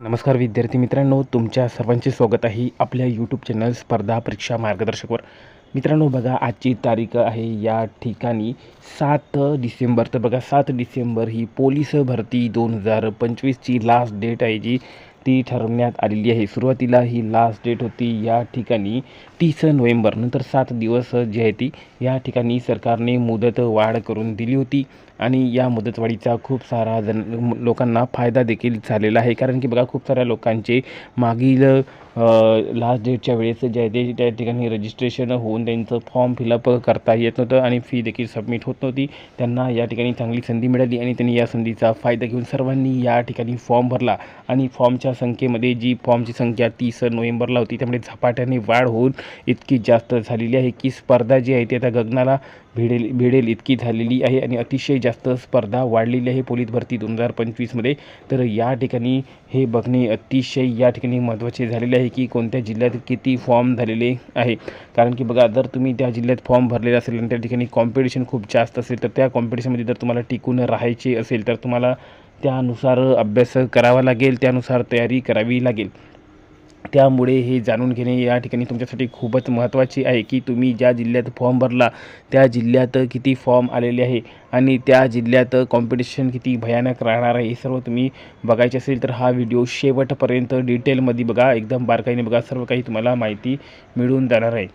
नमस्कार विद्यार्थी मित्रांनो तुमच्या सर्वांचे स्वागत आहे आपल्या यूट्यूब चॅनल स्पर्धा परीक्षा मार्गदर्शकवर. मित्रांनो बघा आजची तारीख आहे या ठिकाणी सात डिसेंबर. तर बघा सात डिसेंबर ही पोलीस भरती दोन हजार पंचवीसची लास्ट डेट आहे जी. ती ठरवण्यात आलेली आहे. सुरुवातीला ही लास्ट डेट होती. या ठिकाणी तीस नोव्हेंबर नंतर सात दिवस जी आहे ती या ठिकाणी सरकारने मुदत वाढ करून दिली होती. आणि या मुदतवाढीचा खूप सारा जण लोकांना फायदा देखील झालेला आहे. कारण की बघा खूप साऱ्या लोकांचे मागील लास्ट डेटच्या वेळेस जे आहे ते त्या ठिकाणी रजिस्ट्रेशन होऊन त्यांचं फॉर्म फिलअप करता येत नव्हतं आणि फी देखील सबमिट होत नव्हती त्यांना या ठिकाणी चांगली संधी मिळाली आणि त्यांनी या संधीचा फायदा घेऊन सर्वांनी या ठिकाणी फॉर्म भरला. आणि फॉर्मच्या संख्येमध्ये जी फॉर्मची संख्या तीस नोव्हेंबरला होती त्यामुळे झपाट्याने वाढ होऊन इतकी जास्त झालेली आहे की स्पर्धा जी आहे ती आता गगनाला भिडेल भिडेल इतकी झालेली आहे आणि अतिशय जास्त स्पर्धा वाढलेली आहे पोलीस भरती दोन हजार पंचवीसमध्ये. तर या ठिकाणी हे बघणे अतिशय या ठिकाणी महत्त्वाचे झालेले आहे की कोणत्या जिल्ह्यात किती फॉर्म झालेले आहे. कारण की बघा जर तुम्ही त्या जिल्ह्यात फॉर्म भरलेला असेल आणि त्या ठिकाणी कॉम्पिटिशन खूप जास्त असेल तर त्या कॉम्पिटिशनमध्ये जर तुम्हाला टिकून राहायचे असेल तर तुम्हाला त्यानुसार अभ्यास करावा लागेल त्यानुसार तयारी करावी लागेल. त्यामुळे हे जाणून घेणे या ठिकाणी तुमच्यासाठी खूपच महत्त्वाचे आहे की तुम्ही ज्या जिल्ह्यात फॉर्म भरला त्या जिल्ह्यात किती फॉर्म आलेले आहे आणि त्या जिल्ह्यात कॉम्पिटिशन किती भयानक राहणार आहे हे सर्व तुम्ही बघायचे असेल तर हा व्हिडिओ शेवटपर्यंत डिटेलमध्ये बघा. एकदम बारकाईने बघा. सर्व काही तुम्हाला माहिती मिळून जाणार आहे.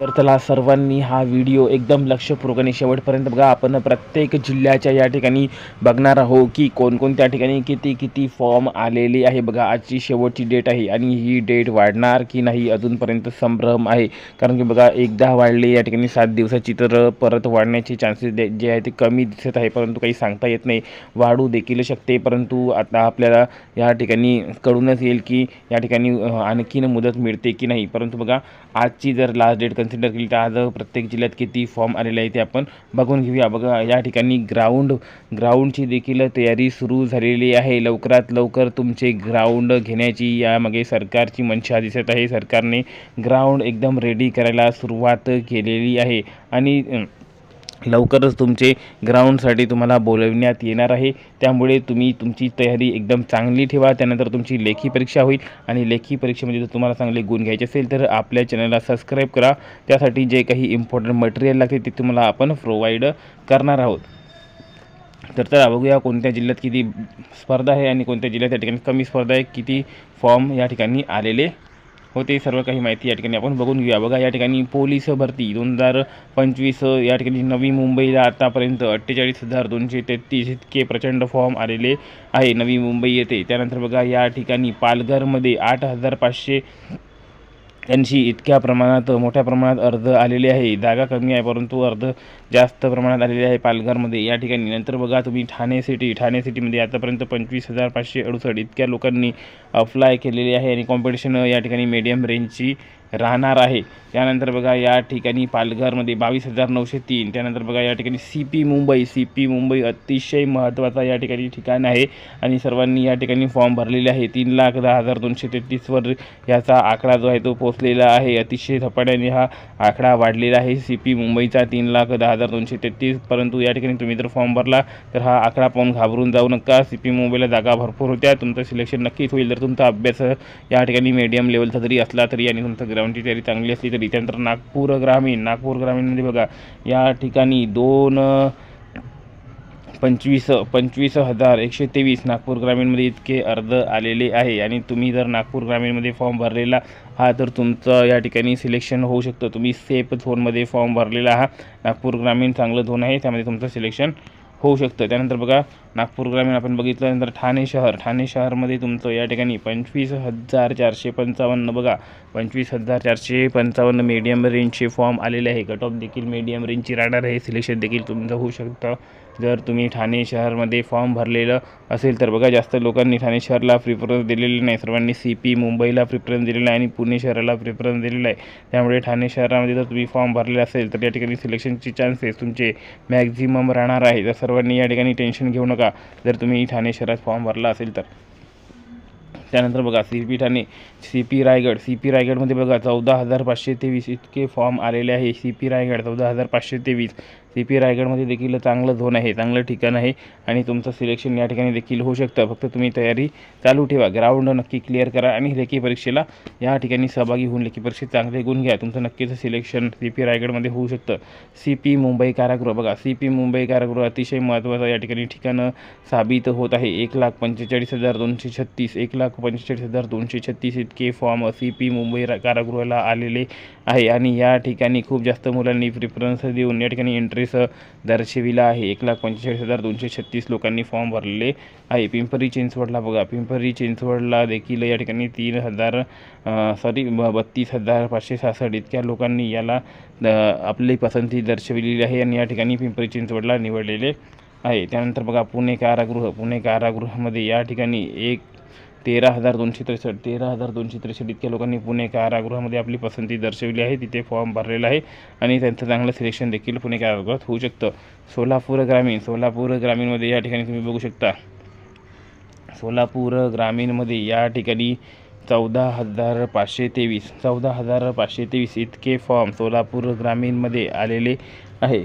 तर चला सर्वांनी हा व्हिडिओ एकदम लक्षपूर्वकाने शेवटपर्यंत बघा. आपण प्रत्येक जिल्ह्याच्या या ठिकाणी बघणार आहो की कोणकोणत्या ठिकाणी किती किती फॉर्म आलेले आहे. बघा आजची शेवटची डेट आहे आणि ही डेट वाढणार की नाही अजूनपर्यंत संभ्रम आहे. कारण की बघा एकदा वाढले या ठिकाणी सात दिवसाची तर परत वाढण्याचे चान्सेस जे आहे ते कमी दिसत आहे. परंतु काही सांगता येत नाही. वाढू देखील शकते. परंतु आता आपल्याला या ठिकाणी कळूनच येईल की या ठिकाणी आणखीन मुदत मिळते की नाही. परंतु बघा आजची जर लास्ट डेट कन्सिडर केली तर आज प्रत्येक जिल्ह्यात किती फॉर्म आलेले आहे ते आपण बघून घेऊया. बघा या ठिकाणी ग्राउंड ग्राउंडची देखील तयारी सुरू झालेली आहे. लवकरात लवकर तुमचे ग्राउंड घेण्याची यामागे सरकारची मंशा दिसत आहे. सरकारने ग्राउंड एकदम रेडी करायला सुरुवात केलेली आहे. आणि लवकरच तुमचे ग्राउंडसाठी तुम्हाला बोलवण्यात येणार आहे. त्यामुळे तुम्ही तुमची तयारी एकदम चांगली ठेवा. त्यानंतर तुमची लेखी परीक्षा होईल. आणि लेखी परीक्षेमध्ये जर तुम्हाला चांगले गुण घ्यायचे असेल तर आपल्या चॅनलला सबस्क्राईब करा. त्यासाठी जे काही इम्पॉर्टंट मटेरियल लागते ते तुम्हाला आपण प्रोव्हाइड करणार आहोत. तर चला बघूया कोणत्या जिल्ह्यात किती स्पर्धा आहे आणि कोणत्या जिल्ह्यात या ठिकाणी कमी स्पर्धा आहे किती फॉर्म या ठिकाणी आलेले होते सर्व काही माहिती या ठिकाणी आपण बघून घेऊया. बघा या ठिकाणी पोलीस भरती दोन हजार पंचवीस या ठिकाणी नवी मुंबईला आतापर्यंत अठ्ठेचाळीस हजार दोनशे तेहतीस इतके प्रचंड फॉर्म आलेले आहे. नवी मुंबई येथे त्यानंतर बघा या ठिकाणी पालघरमध्ये आठ हजार पाचशे त्यांची इतक्या प्रमाणात मोठ्या प्रमाणात अर्ज आलेले आहे. जागा कमी आहे परंतु अर्ज जास्त प्रमाणात आलेले आहे पालघरमध्ये. या ठिकाणी नंतर बघा तुम्ही ठाणे सिटी ठाणे सिटीमध्ये आतापर्यंत पंचवीस हजार पाचशे अडुसष्ट इतक्या लोकांनी अप्लाय केलेले आहे आणि कॉम्पिटिशन या ठिकाणी मीडियम रेंजची राहणार आहे. त्यानंतर बघा या ठिकाणी पालघरमध्ये बावीस हजार नऊशे तीन. त्यानंतर बघा या ठिकाणी C P Mumbai. C P Mumbai अतिशय महत्त्वाचा या ठिकाणी ठिकाण आहे आणि सर्वांनी या ठिकाणी फॉर्म भरलेले आहे. तीन लाख दहा हजार दोनशे तेहतीसवर याचा आकडा जो आहे तो पोचलेला आहे. अतिशय झपाट्याने हा आकडा वाढलेला आहे. सी पी मुंबईचा तीन लाख दहा हजार दोनशे तेहतीस परंतु या ठिकाणी तुम्ही जर फॉर्म भरला तर हा आकडा पाहून घाबरून जाऊ नका. सी पी मुंबईला जागा भरपूर होत्या. तुमचं सिलेक्शन नक्कीच होईल. जर तुमचा अभ्यास या ठिकाणी मीडियम लेवलचा जरी असला तरी आणि तुमचं ग्राउंडची तयारी चांगली असली तरी त्यानंतर नागपूर ग्रामीण नागपूर ग्रामीणमध्ये बघा या ठिकाणी दोन पंचवीस पंचवीस हजार एकशे तेवीस नागपूर ग्रामीणमध्ये इतके अर्ज आलेले आहे. आणि तुम्ही जर नागपूर ग्रामीणमध्ये फॉर्म भरलेला हा तर तुमचं या ठिकाणी सिलेक्शन होऊ शकतं. तुम्ही सेफ झोनमध्ये फॉर्म भरलेला हा नागपूर ग्रामीण चांगलं झोन आहे त्यामध्ये तुमचं सिलेक्शन होऊ शकतं. त्यानंतर बघा नागपूर ग्रामीण आपण बघितल्यानंतर ठाणे शहर. ठाणे शहरमध्ये तुमचं या ठिकाणी पंचवीस हजार चारशे पंचावन्न बघा. पंचवीस हजार चारशे पंचावन्न मीडियम रेंजचे फॉर्म आलेले आहे. कट ऑफ देखील मीडियम रेंजची राहणार आहे. सिलेक्शन देखील तुमचं होऊ शकतं. जर तुम्ही ठाणे शहरमध्ये फॉर्म भरलेलं असेल तर बघा जास्त लोकांनी ठाणे शहरला प्रिफरन्स दिलेलं नाही. सर्वांनी सी पी मुंबईला प्रिफरन्स दिलेला आहे आणि पुणे शहराला प्रिफरन्स दिलेला आहे. त्यामुळे ठाणे शहरामध्ये जर तुम्ही फॉर्म भरलेला असेल तर या ठिकाणी सिलेक्शनचे चान्सेस तुमचे मॅक्झिमम राहणार आहे. तर सर्वांनी या ठिकाणी टेन्शन घेऊ नका. जर तुम्ही ठाणे शहरात फॉर्म भरला असेल तर. त्यानंतर बघा C P Thane C P Raigad. C P रायगडमध्ये बघा चौदा हजार पाचशे तेवीस इतके फॉर्म आलेले आहे. सी पी रायगड चौदा हजार पाचशे तेवीस. सी पी रायगडमध्ये देखील चांगलं झोन आहे चांगलं ठिकाण आहे आणि तुमचं सिलेक्शन या ठिकाणी देखील होऊ शकतं. फक्त तुम्ही तयारी चालू ठेवा. ग्राउंड नक्की क्लिअर करा आणि लेखी परीक्षेला या ठिकाणी सहभागी होऊन लेखी परीक्षेत चांगले गुण घ्या. तुमचं नक्कीच सिलेक्शन सी पी रायगडमध्ये होऊ शकतं. सी पी मुंबई कारागृह. बघा सी पी मुंबई कारागृह अतिशय महत्त्वाचं या ठिकाणी ठिकाणं साबित होत आहे. एक लाख पंचेचाळीस हजार दोनशे छत्तीस एक लाख पंचेचाळीस हजार दोनशे छत्तीस इतके फॉर्म सी पी मुंबई कारागृहाला आलेले आहे. आणि या ठिकाणी खूप जास्त मुलांनी प्रिफरन्स देऊन या ठिकाणी एंट्री इंटरेस्ट दर्शविला आहे. एक लाख पंचेचाळीस हजार दोनशे छत्तीस लोकांनी फॉर्म भरलेले आहे. पिंपरी चिंचवडला बघा. पिंपरी चिंचवडला देखील या ठिकाणी तीन हजार सॉरी बत्तीस हजार पाचशे सहासष्ट इतक्या लोकांनी याला द- आपली पसंती दर्शविलेली आहे आणि या ठिकाणी पिंपरी चिंचवडला निवडलेले आहे. त्यानंतर बघा पुणे कारागृह. पुणे कारागृहामध्ये या ठिकाणी एक तेरा हजार दोनशे त्रेसष्ट तेरा हजार दोनशे त्रेसष्ट इतक्या लोकांनी पुणे कारागृहामध्ये आपली पसंती दर्शवली आहे. तिथे फॉर्म भरलेला आहे आणि त्यांचं चांगलं सिलेक्शन देखील पुणे कारागृहात होऊ शकतं. सोलापूर ग्रामीण सोलापूर ग्रामीणमध्ये या ठिकाणी तुम्ही बघू शकता. सोलापूर ग्रामीणमध्ये या ठिकाणी चौदा हजार पाचशे तेवीस चौदा हजार पाचशे तेवीस इतके फॉर्म सोलापूर ग्रामीणमध्ये आलेले आहे.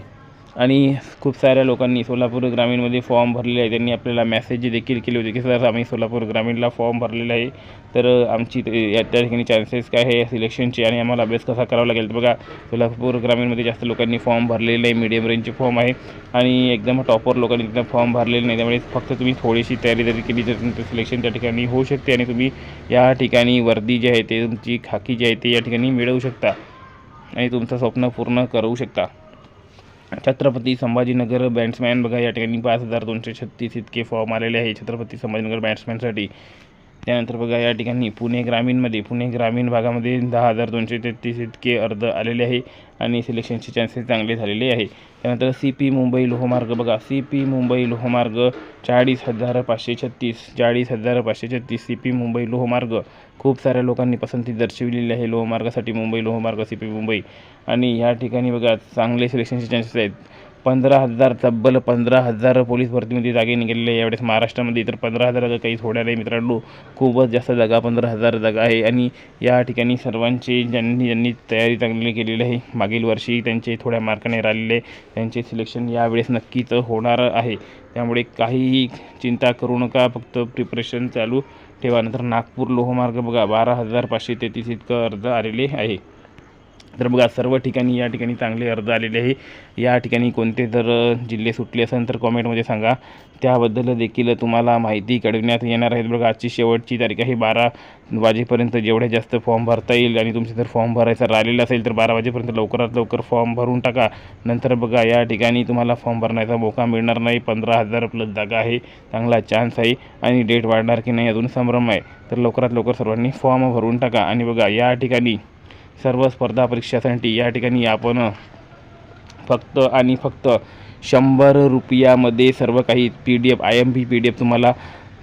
आणि खूप साऱ्या लोकांनी सोलापूर ग्रामीणमध्ये फॉर्म भरलेले आहे. त्यांनी आपल्याला मेसेज देखील केले होते की सर आम्ही सोलापूर ग्रामीणला फॉर्म भरलेला आहे. तर आमची या त्या ठिकाणी चान्सेस काय आहे सिलेक्शनचे आणि आम्हाला अभ्यास कसा करावा लागेल? तर बघा सोलापूर ग्रामीणमध्ये जास्त लोकांनी फॉर्म भरलेले आहे. मीडियम रेंजचे फॉर्म आहे. आणि एकदम टॉपर लोकांनी तिथं फॉर्म भरलेले नाही. त्यामुळे फक्त तुम्ही थोडीशी तयारी जरी केली तर तुमचं सिलेक्शन त्या ठिकाणी होऊ शकते आणि तुम्ही या ठिकाणी वर्दी जी आहे ते तुमची खाकी जी आहे ते या ठिकाणी मिळवू शकता. आणि तुमचं स्वप्न पूर्ण करू शकता. छत्रपती संभाजीनगर बॅट्समॅन बघा या ठिकाणी पाच हजार दोनशे छत्तीस इतके फॉर्म आलेले आहे. छत्रपती संभाजीनगर बॅट्समॅनसाठी त्यानंतर बघा या ठिकाणी पुणे ग्रामीणमध्ये पुणे ग्रामीण भागामध्ये दहा हजार दोनशे तेहतीस इतके अर्ज आलेले आहे आणि सिलेक्शनचे चान्सेस चांगले झालेले आहे. त्यानंतर सी पी मुंबई लोहमार्ग बघा सी पी मुंबई लोहमार्ग चाळीस हजार पाचशे छत्तीस चाळीस हजार पाचशे छत्तीस सी पी मुंबई लोहमार्ग. खूप साऱ्या लोकांनी पसंती दर्शविलेली आहे लोहमार्गासाठी मुंबई लोहमार्ग सी पी मुंबई. आणि या ठिकाणी बघा चांगले सिलेक्शनचे चान्सेस आहेत. पंधरा हजार तब्बल पंधरा हजार पोलीस भरतीमध्ये जागे निघालेले आहे. यावेळेस महाराष्ट्रामध्ये तर पंधरा हजार जागा काही थोड्या नाही मित्रांनो. खूपच जास्त जागा पंधरा हजार जागा आहे. आणि या ठिकाणी सर्वांचे ज्यांनी ज्यांनी तयारी चांगली केलेली आहे मागील वर्षी त्यांचे थोड्या मार्काने राहिलेले त्यांचे सिलेक्शन यावेळेस नक्कीच होणार आहे. त्यामुळे काहीही चिंता करू नका फक्त प्रिपरेशन चालू ठेवा. नंतर नागपूर लोहमार्ग बघा बारा हजार पाचशे तेहतीस इतकं अर्ज आलेले आहे. तर बघा सर्व ठिकाणी या ठिकाणी चांगले अर्ज आलेले आहे. या ठिकाणी कोणते जर जिल्हे सुटले असेल तर कॉमेंटमध्ये सांगा. त्याबद्दल देखील तुम्हाला माहिती कळविण्यात येणार आहेत बघा आजची शेवटची तारीख आहे. बारा वाजेपर्यंत जेवढे जास्त फॉर्म भरता येईल आणि तुमचे जर फॉर्म भरायचा राहिलेला असेल तर बारा वाजेपर्यंत लवकरात लवकर फॉर्म भरून टाका. नंतर बघा या ठिकाणी तुम्हाला फॉर्म भरण्याचा मौका मिळणार नाही. पंधरा हजार प्लस जागा आहे. चांगला चान्स आहे. आणि डेट वाढणार की नाही अजून संभ्रम आहे. तर लवकरात लवकर सर्वांनी फॉर्म भरून टाका. आणि बघा या ठिकाणी सर्व स्पर्धा परीक्षासाठी या ठिकाणी आपण फक्त आणि फक्त शंभर रुपयामध्ये सर्व काही P D F I M P P D F तुम्हाला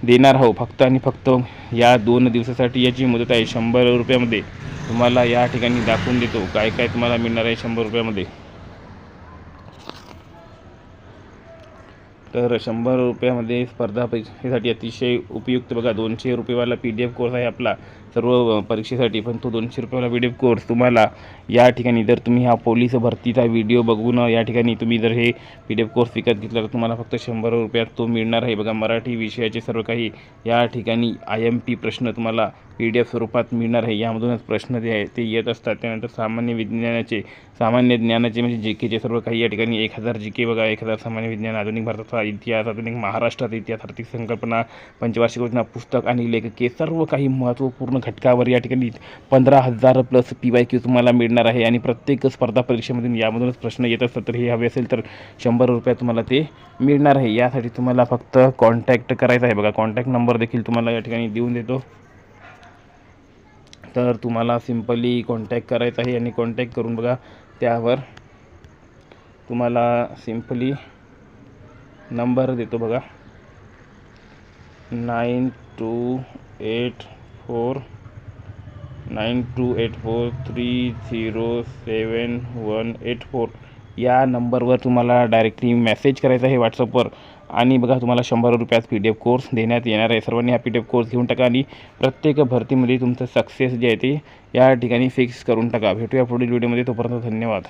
देणार आहो फक्त आणि फक्त या दोन दिवसासाठी याची मुदत आहे. शंभर रुपयामध्ये तुम्हाला या ठिकाणी दाखवून देतो. काय काय तुम्हाला मिळणार आहे शंभर रुपयामध्ये? तर शंभर रुपयामध्ये स्पर्धा परीक्षेसाठी अतिशय उपयुक्त बघा. दोनशे रुपयेवाला पी डी एफ कोर्स आहे आपला. सर्व परीक्षेसाठी पण तो दोनशे रुपयाला पी डी एफ कोर्स तुम्हाला या ठिकाणी जर तुम्ही हा पोलीस भरतीचा व्हिडिओ बघून या ठिकाणी तुम्ही जर हे पी डी एफ कोर्स विकत घेतला तर तुम्हाला फक्त शंभर रुपयात तो मिळणार आहे. बघा मराठी विषयाचे सर्व काही या ठिकाणी आय एम पी प्रश्न तुम्हाला पी डी एफ स्वरूपात मिळणार आहे. यामधूनच प्रश्न जे आहे ते येत असतात. त्यानंतर सामान्य विज्ञानाचे सामान्य ज्ञानाचे म्हणजे जे केचे सर्व काही या ठिकाणी एक हजार जी के बघा एक हजार सामान्य विज्ञान आधुनिक भारताचा इतिहास आधुनिक महाराष्ट्राचा इतिहास आर्थिक संकल्पना पंचवार्षिक योजना पुस्तक आणि लेखके सर्व काही महत्त्वपूर्ण घटकावर या ठिकाणी पंधरा हजार प्लस पी वाय क्यू तुम्हाला मिळणार आहे आणि प्रत्येक स्पर्धा परीक्षेमधून यामधूनच प्रश्न येत असतात. तर हे हवे असेल तर शंभर रुपयात तुम्हाला ते मिळणार आहे. यासाठी तुम्हाला फक्त कॉन्टॅक्ट करायचा आहे. बघा कॉन्टॅक्ट नंबर देखील तुम्हाला या ठिकाणी देऊन देतो. तर तुम्हाला सिम्पली कॉन्टॅक्ट करायचा आहे आणि कॉन्टॅक्ट करून बघा त्यावर तुम्हाला सिम्पली नंबर देतो बघा. Nine two eight four nine two eight four three zero seven one eight four या नंबरवर तुम्हाला डायरेक्टली मेसेज करायचा आहे व्हॉट्सअपवर. आणि बघा तुम्हाला शंभर रुपयात पी डी एफ कोर्स देण्यात येणार आहे. सर्वांनी हा पी डी एफ कोर्स घेऊन टाका आणि प्रत्येक भरतीमध्ये तुमचं सक्सेस जे आहे ते या ठिकाणी फिक्स करून टाका. भेटूया पुढील व्हिडिओमध्ये. तोपर्यंत धन्यवाद.